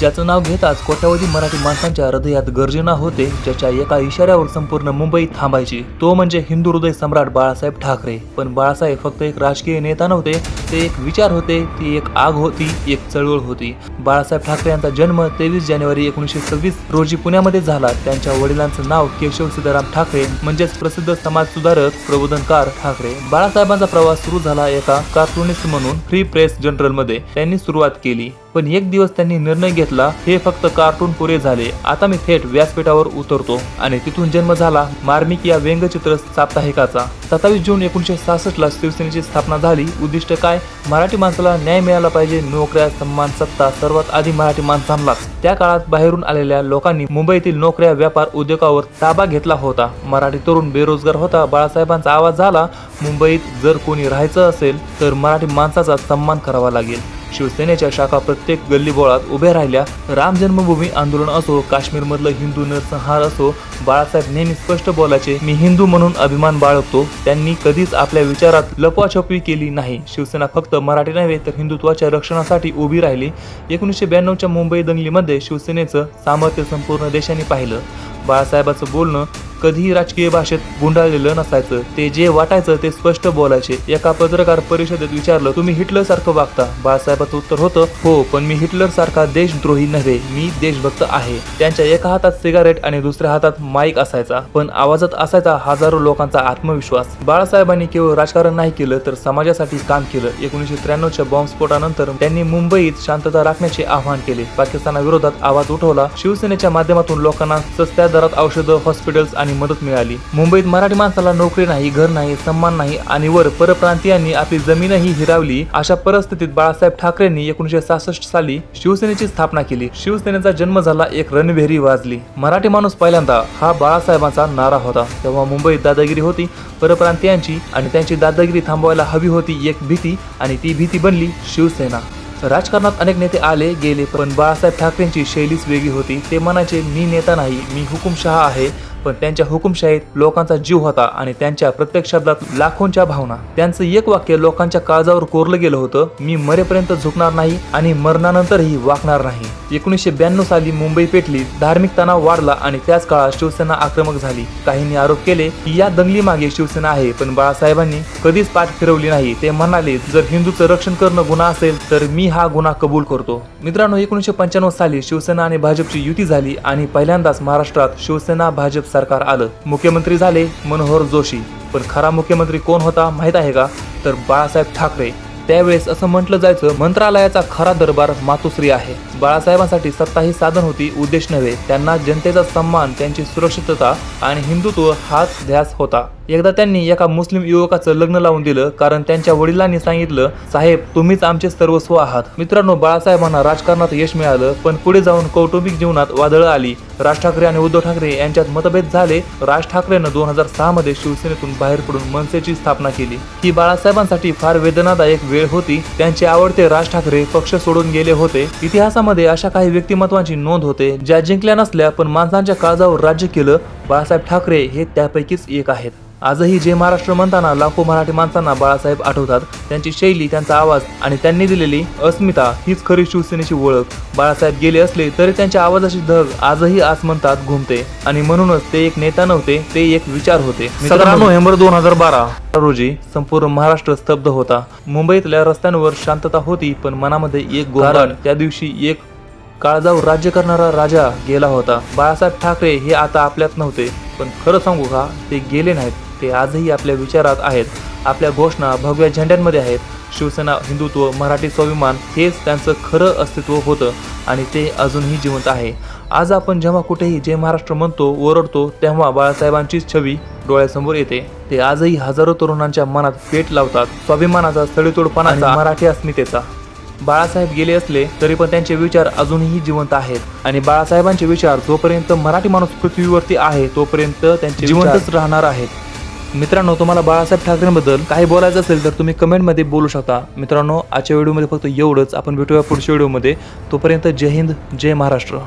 ज्याचं नाव घेताच कोट्यावधी मराठी माणसांच्या हृदयात गर्जना होते ज्याच्या एका इशाऱ्यावर संपूर्ण मुंबई थांबायची. तो म्हणजे हिंदू हृदय सम्राट बाळासाहेब ठाकरे. पण बाळासाहेब फक्त एक राजकीय नेता नव्हते ते एक विचार होते ती एक आग होती एक चळवळ होती. बाळासाहेब ठाकरे यांचा जन्म तेवीस जानेवारी एकोणीसशे सव्वीस रोजी पुण्यामध्ये झाला. त्यांच्या वडिलांचं नाव केशव सिद्धाराम ठाकरे म्हणजेच प्रसिद्ध समाज सुधारक प्रबोधनकार ठाकरे. बाळासाहेबांचा प्रवास सुरू झाला एका कार्टुनिस्ट म्हणून फ्री प्रेस जनरलमध्ये मध्ये. त्यांनी सुरुवात केली. पण एक दिवस त्यांनी निर्णय घेतला हे फक्त कार्टून पुरे झाले. आता मी थेट व्यासपीठावर उतरतो आणि तिथून जन्म झाला मार्मिक या व्यंगचित्र साप्ताहिकाचा. सत्तावीस जून एकोणीसशे सहासष्ट ला शिवसेनेची स्थापना झाली. उद्दिष्ट काय? मराठी माणसाला न्याय मिळाला पाहिजे. नोकऱ्या सन्मान सत्ता सर्वात आधी मराठी माणसांनाच. त्या काळात बाहेरून आलेल्या लोकांनी मुंबईतील नोकऱ्या व्यापार उद्योगावर ताबा घेतला होता. मराठी तरुण बेरोजगार होता. बाळासाहेबांचा आवाज झाला मुंबईत जर कोणी राहायचं असेल तर मराठी माणसाचा सन्मान करावा लागेल. शिवसेनेच्या शाखा प्रत्येक गल्लीबोळात उभ्या राहिल्या. राम जन्मभूमी आंदोलन असो काश्मीरमधलं हिंदू नरसंहार असो बाळासाहेब नेहमी स्पष्ट बोलायचे मी हिंदू म्हणून अभिमान बाळगतो. त्यांनी कधीच आपल्या विचारात लपवाछपवी केली नाही. शिवसेना फक्त मराठी नव्हे तर हिंदुत्वाच्या रक्षणासाठी उभी राहिली. एकोणीसशे ब्याण्णवच्या मुंबई दंगलीमध्ये शिवसेनेचं सामर्थ्य संपूर्ण देशाने पाहिलं. बाळासाहेबाचं बोलणं कधीही राजकीय भाषेत गुंडाळलेलं नसायचं. ते जे वाटायचं ते स्पष्ट बोलायचे. एका पत्रकार परिषदेत विचारलं तुम्ही हिटलर सारखं वागता. बाळासाहेबाचं उत्तर होतं हो पण मी हिटलर सारखा देशद्रोही नव्हे. मी देशभक्त आहे. त्यांच्या एका हातात सिगारेट आणि दुसऱ्या हातात माईक असायचा पण आवाजात असायचा हजारो लोकांचा आत्मविश्वास. बाळासाहेबांनी केवळ राजकारण नाही केलं तर समाजासाठी काम केलं. एकोणीसशे त्र्याण्णवच्या बॉम्बस्फोटानंतर त्यांनी मुंबईत शांतता राखण्याचे आवाहन केले. पाकिस्तानाविरोधात आवाज उठवला. शिवसेनेच्या माध्यमातून लोकांना सस्त्या दरात औषधं हॉस्पिटल्स आणि मदत मिळाली. मुंबईत मराठी माणसाला नोकरी नाही घर नाही सन्मान नाही आणि वर परप्रांतीयांनी आपली जमीनही हिरावली. अशा परिस्थितीत बाळासाहेब ठाकरेंनी एकोणीसशे सहासष्ट साली शिवसेनेची स्थापना केली. शिवसेनेचा जन्म झाला एक रणभेरी वाजली. मराठी माणूस पहिल्यांदा हा बाळासाहेबांचा नारा होता. तेव्हा मुंबईत दादागिरी होती परप्रांतीयांची आणि त्यांची दादागिरी थांबवायला हवी होती एक भीती आणि ती भीती बनली शिवसेना. राजकारणात अनेक नेते आले गेले पण बाळासाहेब ठाकरेंची शैलीच वेगळी होती. ते म्हणायचे मी नेता नाही मी हुकुमशहा आहे. पण त्यांच्या हुकुमशाहीत लोकांचा जीव होता आणि त्यांच्या प्रत्येक शब्दात लाखोंच्या भावना. त्यांचं एक वाक्य लोकांच्या काळजावर कोरलं गेलं होतं मी मरेपर्यंत झुकणार नाही आणि मरणानंतरही वाकणार नाही. एकोणीसशे ब्याण्णव साली मुंबई पेटली धार्मिक तणाव वाढला आणि त्याच काळात शिवसेना आक्रमक झाली. काहींनी आरोप केले की या दंगली मागे शिवसेना आहे पण बाळासाहेबांनी कधीच पाठ फिरवली नाही. ते म्हणाले जर हिंदूचं रक्षण करणं गुन्हा असेल तर मी हा गुन्हा कबूल करतो. मित्रांनो एकोणीसशे पंच्याण्णव साली शिवसेना आणि भाजपची युती झाली आणि पहिल्यांदाच महाराष्ट्रात शिवसेना भाजप सरकार आलं. मुख्यमंत्री झाले मनोहर जोशी. पण खरा मुख्यमंत्री कोण होता माहीत आहे का? तर बाळासाहेब ठाकरे. त्यावेळेस असं म्हटलं जायचं मंत्रालयाचा खरा दरबार मातोश्री आहे. बाळासाहेबांसाठी सत्ता ही साधन होती उद्देश नव्हे. त्यांना जनतेचा सन्मान त्यांची सुरक्षितता आणि हिंदुत्व हाच ध्यास होता. एकदा त्यांनी एका मुस्लिम युवकाचं लग्न लावून दिलं कारण त्यांच्या वडिलांनी सांगितलं साहेब तुम्हीच आमचे सर्वस्व आहात. मित्रांनो बाळासाहेबांना राजकारणात यश मिळालं पण पुढे जाऊन कौटुंबिक जीवनात वादळं आली. राज ठाकरे आणि उद्धव ठाकरे यांच्यात मतभेद झाले. राज ठाकरेनं दोन हजार सहा मध्ये शिवसेनेतून बाहेर पडून मनसेची स्थापना केली. ही बाळासाहेबांसाठी फार वेदनादायक वेळ होती. त्यांचे आवडते राज ठाकरे पक्ष सोडून गेले होते. इतिहासामध्ये अशा काही व्यक्तिमत्वांची नोंद होते ज्या जिंकल्या नसल्या पण माणसांच्या काळजावर राज्य केलं बाळासाहेब ठाकरे हे त्यापैकीच एक आहेत. आजही जे महाराष्ट्र म्हणताना लाखो मराठी माणसांना बाळासाहेब आठवतात त्यांची शैली त्यांचा आवाज आणि त्यांनी दिलेली अस्मिता हीच खरी शिवसेनेची ओळख. बाळासाहेब गेले असले तरी त्यांच्या आवाजाची धग आजही आसमंतात घुमते आणि म्हणूनच ते एक नेता नव्हते ते एक विचार होते. सतरा नोव्हेंबर दोन हजार बारा. रोजी संपूर्ण महाराष्ट्र स्तब्ध होता. मुंबईतल्या रस्त्यांवर शांतता होती पण मनामध्ये एक गोंगाट. त्या दिवशी एक काळजावर राज्य करणारा राजा गेला होता. बाळासाहेब ठाकरे हे आता आपल्यात नव्हते. पण खरं सांगू का ते गेले नाहीत. ते आजही आपल्या विचारात आहेत. आपल्या घोषणा भगव्या झेंड्यांमध्ये आहेत. शिवसेना हिंदुत्व मराठी स्वाभिमान हेच त्यांचं खरं अस्तित्व होतं आणि ते अजूनही जिवंत आहे. आज आपण जेव्हा कुठेही जय महाराष्ट्र म्हणतो ओरडतो तेव्हा बाळासाहेबांचीच छवी डोळ्यासमोर येते. ते आजही हजारो तरुणांच्या मनात पेट लावतात. स्वाभिमानाचा स्थळीतोडपणाचा मराठी अस्मितेचा. बाळासाहेब गेले असले तरी पण त्यांचे विचार अजूनही जिवंत आहेत. आणि बाळासाहेबांचे विचार जोपर्यंत मराठी माणूस पृथ्वीवरती आहे तोपर्यंत त्यांचे जिवंतच राहणार आहेत. मित्रांनो तुम्हाला बाळासाहेब ठाकरेंबद्दल काही बोलायचं असेल तर तुम्ही कमेंटमध्ये बोलू शकता. मित्रांनो आजच्या व्हिडिओमध्ये फक्त एवढंच. आपण भेटूया पुढच्या व्हिडिओमध्ये. तोपर्यंत जय हिंद जय महाराष्ट्र.